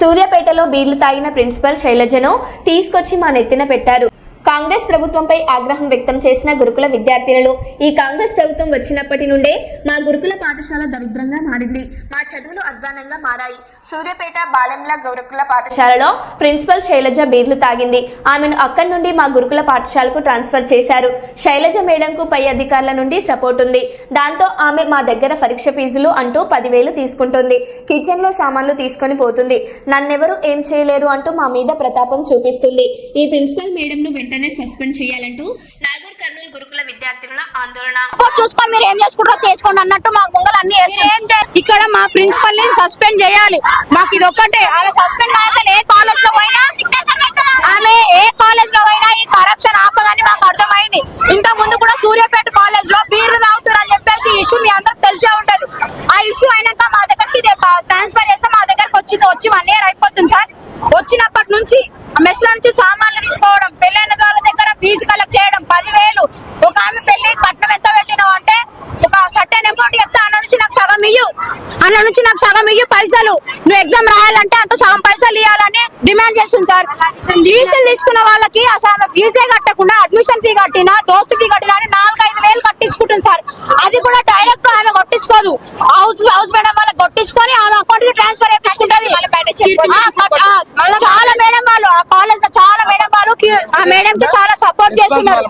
సూర్యాపేటలో బీర్లు తాగిన ప్రిన్సిపల్ శైలజను తీసుకొచ్చి మా నెత్తిన పెట్టారు. కాంగ్రెస్ ప్రభుత్వంపై ఆగ్రహం వ్యక్తం చేసిన గురుకుల విద్యార్థినులు ఈ కాంగ్రెస్ ప్రభుత్వం వచ్చినప్పటి నుండే మా గురుకుల పాఠశాల దరిద్రంగా మారింది. మా చదువులు అధ్వానంగా మారాయి. సూర్యపేట బాలెంల గురుకుల పాఠశాలలో ప్రిన్సిపల్ శైలజ బీర్లు తాగింది. ఆమెను అక్కడి నుండి మా గురుకుల పాఠశాలకు ట్రాన్స్ఫర్ చేశారు. శైలజ మేడంకు పై అధికారుల నుండి సపోర్ట్ ఉంది. దాంతో ఆమె మా దగ్గర పరీక్ష ఫీజులు అంటూ పదివేలు తీసుకుంటుంది. కిచెన్లో సామాన్లు తీసుకొని పోతుంది. నన్నెవరూ ఏం చేయలేరు అంటూ మా మీద ప్రతాపం చూపిస్తుంది. ఈ ప్రిన్సిపల్ మేడంను వెంటనే సస్పెండ్ చేయాలంటూ నాగూర్ కర్నూలు గురుకుల విద్యార్థుల ఆందోళన. చూసుకొని మీరు ఏం చేసుకుంటారో చేసుకోండి అన్నట్టు మా ముంగలు అన్ని ఇక్కడ మా ప్రిన్సిపల్ని సస్పెండ్ చేయాలి. మాకు ఇది ఒక్కటే. ఆమె సస్పెండ్ అసలు ఏ కాలేజ్లో పోయినా ఆమె ఏ కాలేజ్లో పోయినా ఈ కరప్షన్ ఆపదని మాకు అర్థమైంది. ఇంత ముందు కూడా సూర్యాపేట కాలేజ్లో బీర్లు తాగుతారు అని చెప్పేసి ఇష్యూ మీ అందరికి తెలిసే ఉంటది. ఆ ఇష్యూ అయినాక మా దగ్గరికి ట్రాన్స్ఫర్ చేస్తే మా దగ్గరకు వచ్చింది వచ్చి వన్ ఇయర్ అయిపోతుంది సార్. వచ్చినప్పటి నుంచి మెస్ నుంచి సామాన్లు తీసుకోవడం పెళ్ళైన వాళ్ళ దగ్గర ఫీజు కలెక్ట్ చేయడం పదివేలు. ఒక ఆమె పెళ్ళి పట్నం ఎంత పెట్టినావు అంటే ఒక సర్టెన్ అమౌంట్ చెప్తే అన్న నుంచి నాకు సగం ఇయ్యు. అన్న నుంచి నాకు సగం ఇయ్యు పైసలు. నువ్వు ఎగ్జామ్ రాయాలంటే అంత సగం పైసలు ఇవ్వాలని డిమాండ్ చేస్తుంది సార్ ఫీజులు తీసుకున్న వాళ్ళకి అసలు ఆమె ఫీజే కట్టకుండా అడ్మిషన్ ఫీ కట్టినా దోస్తు ఫీ కట్టినా అని నాలుగు ఐదు వేలు కట్టించుకుంటుంది సార్. అది కూడా డైరెక్ట్ ఆమె కొట్టించుకోదు. హౌస్ హౌస్ మేడం వాళ్ళకి కొట్టించుకొని ఆమె అకౌంట్కి ట్రాన్స్ఫర్ చేయించుకుంటది. చాలా మేడం వాళ్ళు ఆ కాలేజ్లో చాలా మేడం వాళ్ళు ఆ మేడం కి చాలా సపోర్ట్ చేస్తున్నారు.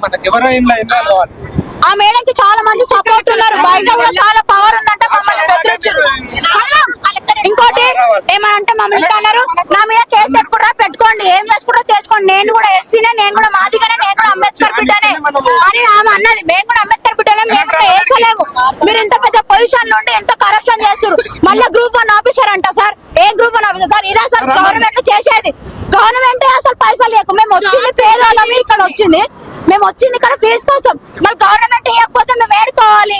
ఆ మేడం కి చాలా మంది సపోర్ట్ ఉన్నారు. బయట కూడా చాలా పవర్ ఉందంట మమ్మల్ని బెదిరించారు ఇంకోటి ఏమనంటే మమ్మల్ని అన్నారు నా మీద కేసు పెట్టుకుంటారా పెట్టుకోండి ఏం చేసుకుంటారో చేసుకోండి. నేను కూడా ఎస్సీనే నేను కూడా మాదిగానే నేను కూడా అంబేద్కర్ బిడ్డనే. అని ఆమె అన్నది. మేము కూడా అంబేద్కర్ బిడ్డనే మేము కూడా వేసలేము. మీరు ఇంత పెద్ద పొజిషన్ ఉండి ఎంత కరప్షన్ చేస్తారు మళ్ళీ గ్రూప్ వన్ ఆఫీసర్ అంట sir. A group officer sir ఇదే సార్ గవర్నమెంట్ చేసేది. గవర్నమెంట్ అసలు పైసలు లేకు మేము వచ్చింది పేదవాళ్ళం ఇక్కడ వచ్చింది. మేము వచ్చింది ఇక్కడ ఫీజు కోసం. మరి గవర్నమెంట్ ఇవ్వకపోతే మేము ఏడుకోవాలి.